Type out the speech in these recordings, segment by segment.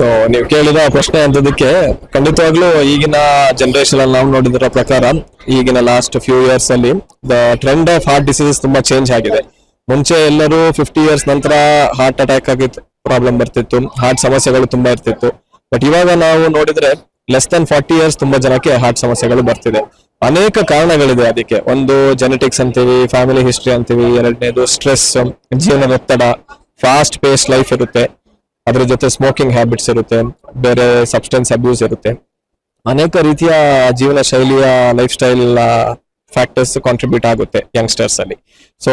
So ನೀವು ಕೇಳಿದ ಪ್ರಶ್ನೆ ಅಂತದಕ್ಕೆ ಖಂಡಿತವಾಗ್ಲೂ ಈಗಿನ ಜನರೇಷನ್ ಅಲ್ಲಿ ನಾವು ನೋಡಿದಿರೋ ಪ್ರಕಾರ ಈಗಿನ ಲಾಸ್ಟ್ ಫ್ಯೂ ಇಯರ್ಸ್ ಅಲ್ಲಿ the trend of heart diseases ತುಂಬಾ ಚೇಂಜ್ ಆಗಿದೆ. ಮುಂಚೆ ಎಲ್ಲರೂ ಫಿಫ್ಟಿ ಇಯರ್ಸ್ ನಂತರ ಹಾರ್ಟ್ ಅಟ್ಯಾಕ್ ಆಗಿ ಪ್ರಾಬ್ಲಮ್ ಬರ್ತಿತ್ತು ಹಾರ್ಟ್ ಸಮಸ್ಯೆಗಳು ತುಂಬಾ ಇರ್ತಿತ್ತು. ಬಟ್ ಇವಾಗ ನಾವು ನೋಡಿದ್ರೆ ಲೆಸ್ ದನ್ ಫಾರ್ಟಿ ಇಯರ್ಸ್ ತುಂಬಾ ಜನಕ್ಕೆ ಹಾರ್ಟ್ ಸಮಸ್ಯೆಗಳು ಬರ್ತಿದೆ. ಅನೇಕ ಕಾರಣಗಳಿದೆ ಅದಕ್ಕೆ. ಒಂದು ಜೆನೆಟಿಕ್ಸ್ ಅಂತೀವಿ ಫ್ಯಾಮಿಲಿ ಹಿಸ್ಟ್ರಿ ಅಂತೀವಿ, ಎರಡನೇದು ಸ್ಟ್ರೆಸ್ ಜೀವನದ ಒತ್ತಡ ಫಾಸ್ಟ್ ಪೇಸ್ ಲೈಫ್ ಇರುತ್ತೆ. ಅದ್ರ ಜೊತೆ ಸ್ಮೋಕಿಂಗ್ ಹ್ಯಾಬಿಟ್ಸ್ ಇರುತ್ತೆ, ಬೇರೆ ಸಬ್ಸ್ಟೆನ್ಸ್ ಅಬ್ಯೂಸ್ ಇರುತ್ತೆ. ಅನೇಕ ರೀತಿಯ ಜೀವನ ಶೈಲಿಯ ಲೈಫ್ ಸ್ಟೈಲ್ ಫ್ಯಾಕ್ಟರ್ಸ್ ಕಾಂಟ್ರಿಬ್ಯೂಟ್ ಆಗುತ್ತೆ ಯಂಗ್ಸ್ಟರ್ಸ್ ಅಲ್ಲಿ. ಸೊ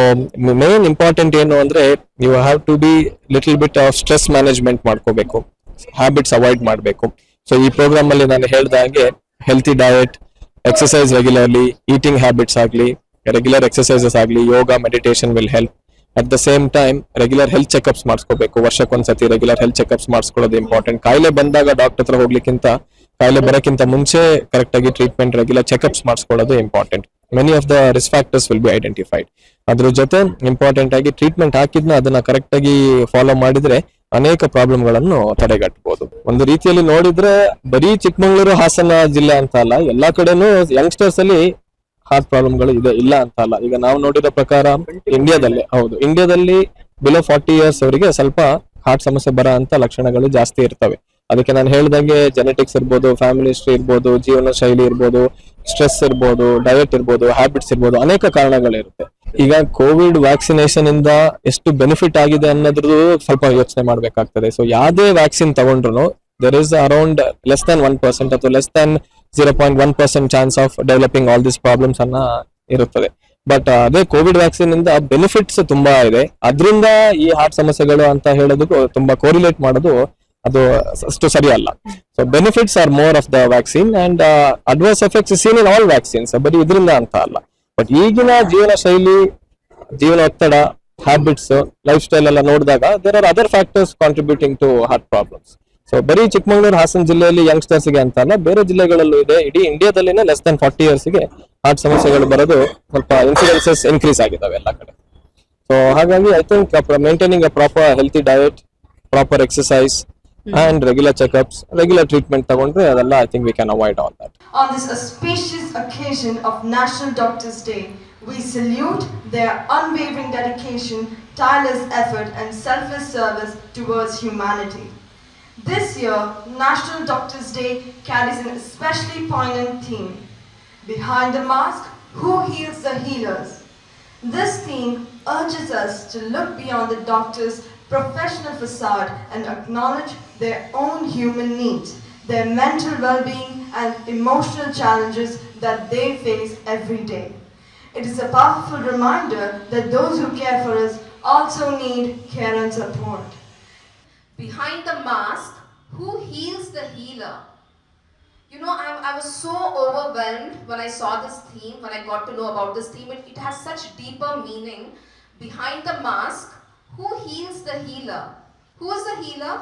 ಮೇನ್ ಇಂಪಾರ್ಟೆಂಟ್ ಏನು ಅಂದ್ರೆ you have to be little bit of stress management ಮಾಡ್ಕೋಬೇಕು. ಹ್ಯಾಬಿಟ್ಸ್ ಅವಾಯ್ಡ್ ಮಾಡಬೇಕು. ಸೊ ಈ ಪ್ರೋಗ್ರಾಮ್ ಅಲ್ಲಿ ನಾನು ಹೇಳ್ದ ಹಾಗೆ healthy diet exercise regularly eating habits ಆಗಲಿ ರೆಗ್ಯುಲರ್ ಎಕ್ಸಸೈಸಸ್ ಆಗಲಿ yoga meditation will help at the same time regular health checkups ಮಾಡಿಸ್ಕೋಬೇಕು. ವರ್ಷಕ್ಕೊಂದ್ಸತಿ ರೆಗ್ಯುಲರ್ ಹೆಲ್ತ್ ಚೆಕಪ್ಸ್ ಮಾಡಿಸ್ಕೊಳ್ಳೋದು ಇಂಪಾರ್ಟೆಂಟ್ ಕಾಯಿಲೆ ಬಂದಾಗ ಡಾಕ್ಟರ್ ಹತ್ರ ಹೋಗ್ಲಿಕ್ಕಿಂತ, ಕಾಯಿಲೆ ಬರೋಕ್ಕಿಂತ ಮುಂಚೆ ಕರೆಕ್ಟ್ ಆಗಿ treatment regular checkups ಮಾಡಿಸ್ಕೊಳ್ಳೋದು important many of the risk factors will be identified ಅದ್ರ ಜೊತೆ ಇಂಪಾರ್ಟೆಂಟ್ ಆಗಿ ಟ್ರೀಟ್ಮೆಂಟ್ ಹಾಕಿದ್ನ ಅದನ್ನ ಕರೆಕ್ಟ್ ಆಗಿ ಫಾಲೋ ಮಾಡಿದ್ರೆ ಅನೇಕ ಪ್ರಾಬ್ಲಮ್ಗಳನ್ನು ತಡೆಗಟ್ಟಬಹುದು ಒಂದು ರೀತಿಯಲ್ಲಿ ನೋಡಿದ್ರೆ ಬರೀ ಚಿಕ್ಕಮಗಳೂರು ಹಾಸನ ಜಿಲ್ಲೆ ಅಂತ ಅಲ್ಲ, ಎಲ್ಲಾ ಕಡೆನೂ ಯಂಗ್ಸ್ಟರ್ಸ್ ಅಲ್ಲಿ ಹಾರ್ಟ್ ಪ್ರಾಬ್ಲಮ್ಗಳು ಇದೆ, ಇಲ್ಲ ಅಂತ ಅಲ್ಲ. ಈಗ ನಾವು ನೋಡಿರೋ ಪ್ರಕಾರ ಇಂಡಿಯಾದಲ್ಲಿ ಹೌದು. ಇಂಡಿಯಾದಲ್ಲಿ ಬಿಲೋ ಫಾರ್ಟಿ ಇಯರ್ಸ್ ಅವರಿಗೆ ಸ್ವಲ್ಪ ಹಾರ್ಟ್ ಸಮಸ್ಯೆ ಬರೋ ಅಂತ ಲಕ್ಷಣಗಳು ಜಾಸ್ತಿ ಇರ್ತವೆ. ಅದಕ್ಕೆ ನಾನು ಹೇಳ್ದಂಗೆ ಜೆನೆಟಿಕ್ಸ್ ಇರ್ಬೋದು ಫ್ಯಾಮಿಲಿ ಹಿಸ್ಟ್ರಿ ಇರ್ಬೋದು, ಜೀವನ ಶೈಲಿ ಇರ್ಬೋದು ಸ್ಟ್ರೆಸ್ ಇರ್ಬೋದು ಡಯಟ್ ಇರ್ಬೋದು ಹ್ಯಾಬಿಟ್ಸ್ ಇರ್ಬೋದು, ಅನೇಕ ಕಾರಣಗಳಿರುತ್ತೆ. ಈಗ ಕೋವಿಡ್ ವ್ಯಾಕ್ಸಿನೇಷನ್ ಇಂದ ಎಷ್ಟು ಬೆನಿಫಿಟ್ ಆಗಿದೆ ಅನ್ನೋದ್ರದ್ದು ಸ್ವಲ್ಪ ಯೋಚನೆ ಮಾಡ್ಬೇಕಾಗ್ತದೆ. ಸೊ ಯಾವುದೇ ವ್ಯಾಕ್ಸಿನ್ ತಗೊಂಡ್ರು there is around less than one percent ಅಥವಾ point one percent chance of developing all this problems ಅನ್ನ ಇರುತ್ತದೆ. ಬಟ್ ಅದೇ ಕೋವಿಡ್ ವ್ಯಾಕ್ಸಿನ್ ಇಂದ ಬೆನಿಫಿಟ್ಸ್ ತುಂಬಾ ಇದೆ. ಅದರಿಂದ ಈ ಹಾರ್ಟ್ ಸಮಸ್ಯೆಗಳು ಅಂತ ಹೇಳೋದಕ್ಕೂ ತುಂಬಾ ಕೋರಿಲೇಟ್ ಮಾಡೋದು ಅದು ಅಷ್ಟು ಸರಿ ಅಲ್ಲ. So benefits are more of the vaccine and adverse effects seen in all vaccines ಬರೀ ಇದರಿಂದ ಅಂತ ಅಲ್ಲ. ಬಟ್ ಈಗಿನ ಜೀವನ ಶೈಲಿ, ಜೀವನ ಒತ್ತಡ ಹ್ಯಾಬಿಟ್ಸ್ ಲೈಫ್ ಸ್ಟೈಲ್ ಎಲ್ಲ ನೋಡಿದಾಗ there are other factors contributing to heart problems so ಬರೀ ಚಿಕ್ಕಮಗಳೂರು ಹಾಸನ ಜಿಲ್ಲೆಯಲ್ಲಿ youngsters ಗೆ ಅಂತ ಅಲ್ಲ ಬೇರೆ ಜಿಲ್ಲೆಗಳಲ್ಲೂ ಇದೆ. ಇಡೀ ಇಂಡಿಯಾದಲ್ಲಿನೇ ಲೆಸ್ ದನ್ ಫಾರ್ಟಿ ಗೆ ಹಾರ್ಟ್ ಸಮಸ್ಯೆಗಳು ಬರೋದು ಸ್ವಲ್ಪ ಇನ್ಸಿಡೆನ್ಸಸ್ ಇನ್ಕ್ರೀಸ್ ಆಗಿದ್ದಾವೆ ಎಲ್ಲ ಕಡೆ. ಸೊ ಹಾಗಾಗಿ I think maintaining a proper healthy diet proper exercise and regular checkups regular treatment ತಗೊಂಡ್ರೆ ಅದೆಲ್ಲ I think we can avoid all that On this auspicious occasion of National Doctors' Day, we salute their unwavering dedication, tireless effort, and selfless service towards humanity. This year, National Doctors' Day carries an especially poignant theme Behind the Mask, Who Heals the Healers? This theme urges us to look beyond the doctor's professional facade and acknowledge their own human needs, their mental well being, and emotional challenges that they face every day. It is a powerful reminder that those who care for us also need care and support. Behind the mask, who heals the healer? You know, I, I was so overwhelmed when I saw this theme, when I got to know about this theme. It, it has such deeper meaning. Behind the mask, who heals the healer? Who is the healer?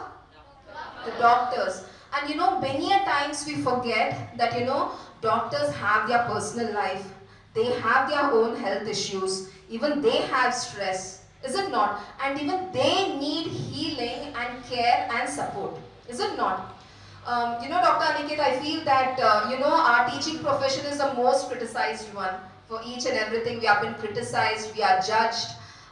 The doctors. And you know, many a times we forget that, you know, doctors have their personal life. They have their own health issues. Even they have stress. Is it not? And even they need healing and care and support. Is it not? Um, you know, Dr. Aniket, I feel that, uh, you know, our teaching profession is the most criticized one. For each and everything, we have been criticized, we are judged,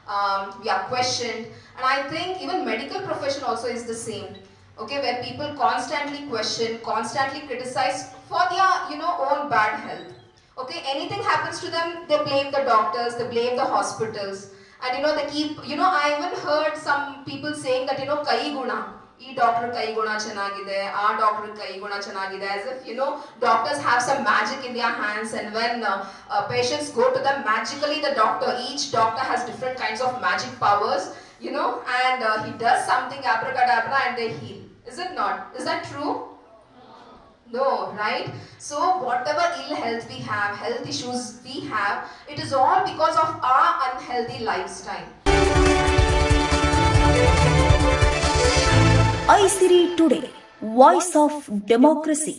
um, we are questioned. And I think even medical profession also is the same. Okay, where people constantly question, constantly criticize for their, you know, own bad health. Okay, anything happens to them, they blame the doctors, they blame the hospitals And you know, they keep, you know, I even heard some people saying that, you know, kai guna. ಈ doctor ಕೈ ಗುಣ ಚೆನ್ನಾಗಿದೆ ಆ doctor ಕೈ ಗುಣ ಚೆನ್ನಾಗಿದೆ as if you know doctors have some magic in their hands and when patients go to the magically the doctor each doctor has different kinds of magic powers you know and he does something abracadabra and they heal is it not is that true No, right? So whatever ill health we have, health issues we have, it is all because of our unhealthy lifestyle. ICRI Today, Voice of Democracy.